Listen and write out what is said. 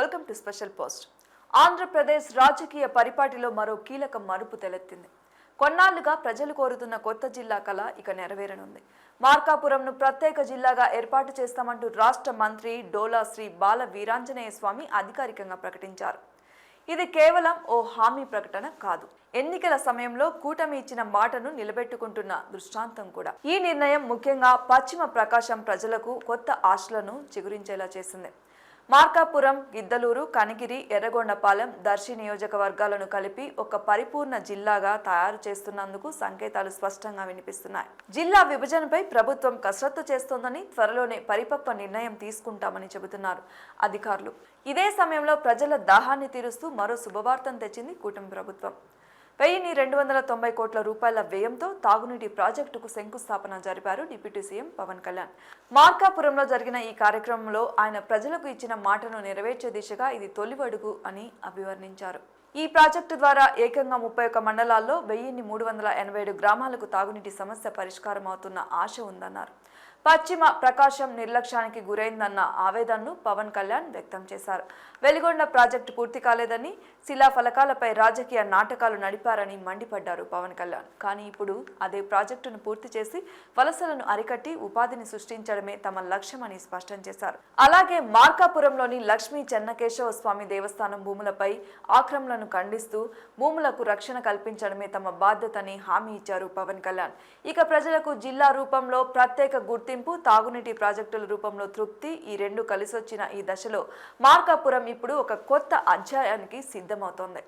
Welcome to special post. Andhra Pradesh రాజకీయ పరిపాటిలో మరో కీలక మరుపు తెలెత్తింది. కొన్నాళ్ళుగా ప్రజలు కోరుతున్న కొత్త జిల్లా కళ ఇక నెరవేరనుంది. మార్కాపురంను ప్రత్యేక జిల్లాగా ఏర్పాటు చేస్తామంటూ రాష్ట్ర మంత్రి డోలా శ్రీ బాల వీరాంజనేయ స్వామి అధికారికంగా ప్రకటించారు. ఇది కేవలం ఓ హామీ ప్రకటన కాదు. ఎన్నికల సమయంలో కూటమి ఇచ్చిన మాటను నిలబెట్టుకుంటున్న దృష్టాంతం కూడా. ఈ నిర్ణయం ముఖ్యంగా పశ్చిమ ప్రకాశం ప్రజలకు కొత్త ఆశలను చిగురించేలా చేసింది. మార్కాపురం గిద్దలూరు కనిగిరి ఎర్రగొండపాలెం దర్శి నియోజకవర్గాలను కలిపి ఒక పరిపూర్ణ జిల్లాగా తయారు చేస్తున్నందుకు సంకేతాలు స్పష్టంగా వినిపిస్తున్నాయి. జిల్లా విభజనపై ప్రభుత్వం కసరత్తు చేస్తోందని త్వరలోనే పరిపక్వ నిర్ణయం తీసుకుంటామని చెబుతున్నారు అధికారులు. ఇదే సమయంలో ప్రజల దాహాన్ని తీరుస్తూ మరో శుభవార్తను తెచ్చింది కూటమి ప్రభుత్వం. వెయ్యిన్ని రెండు వందల తొంభై కోట్ల రూపాయల వ్యయంతో తాగునీటి ప్రాజెక్టుకు శంకుస్థాపన జరిపారు డిప్యూటీ సీఎం పవన్ కళ్యాణ్. మార్కాపురంలో జరిగిన ఈ కార్యక్రమంలో ఆయన ప్రజలకు ఇచ్చిన మాటను నెరవేర్చే దిశగా ఇది తొలి అడుగు అని అభివర్ణించారు. ఈ ప్రాజెక్టు ద్వారా ఏకంగా ముప్పై ఒక్క మండలాల్లో వెయ్యిన్ని మూడు వందల ఎనభై ఏడు గ్రామాలకు తాగునీటి సమస్య పరిష్కారం అవుతున్న ఆశ ఉందన్నారు. పశ్చిమ ప్రకాశం నిర్లక్ష్యానికి గురైందన్న ఆవేదనను పవన్ కళ్యాణ్ వ్యక్తం చేశారు. వెలిగొండ ప్రాజెక్టు పూర్తి కాలేదని శిలా ఫలకాలపై రాజకీయ నాటకాలు నడిపారని మండిపడ్డారు పవన్ కళ్యాణ్. కానీ ఇప్పుడు అదే ప్రాజెక్టును పూర్తి చేసి వలసలను అరికట్టి ఉపాధిని సృష్టించడమే తమ లక్ష్యమని స్పష్టం చేశారు. అలాగే మార్కాపురంలోని లక్ష్మీ చెన్నకేశవ స్వామి దేవస్థానం భూములపై ఆక్రమణ ఆక్రమణలను ఖండిస్తూ భూములకు రక్షణ కల్పించడమే తమ బాధ్యతని హామీ ఇచ్చారు పవన్ కళ్యాణ్. ఇక ప్రజలకు జిల్లా రూపంలో ప్రత్యేక గుర్తింపు తాగునీటి ప్రాజెక్టుల రూపంలో తృప్తి ఈ రెండు కలిసొచ్చిన ఈ దశలో మార్కాపురం ఇప్పుడు ఒక కొత్త అధ్యాయానికి సిద్ధమవుతోంది.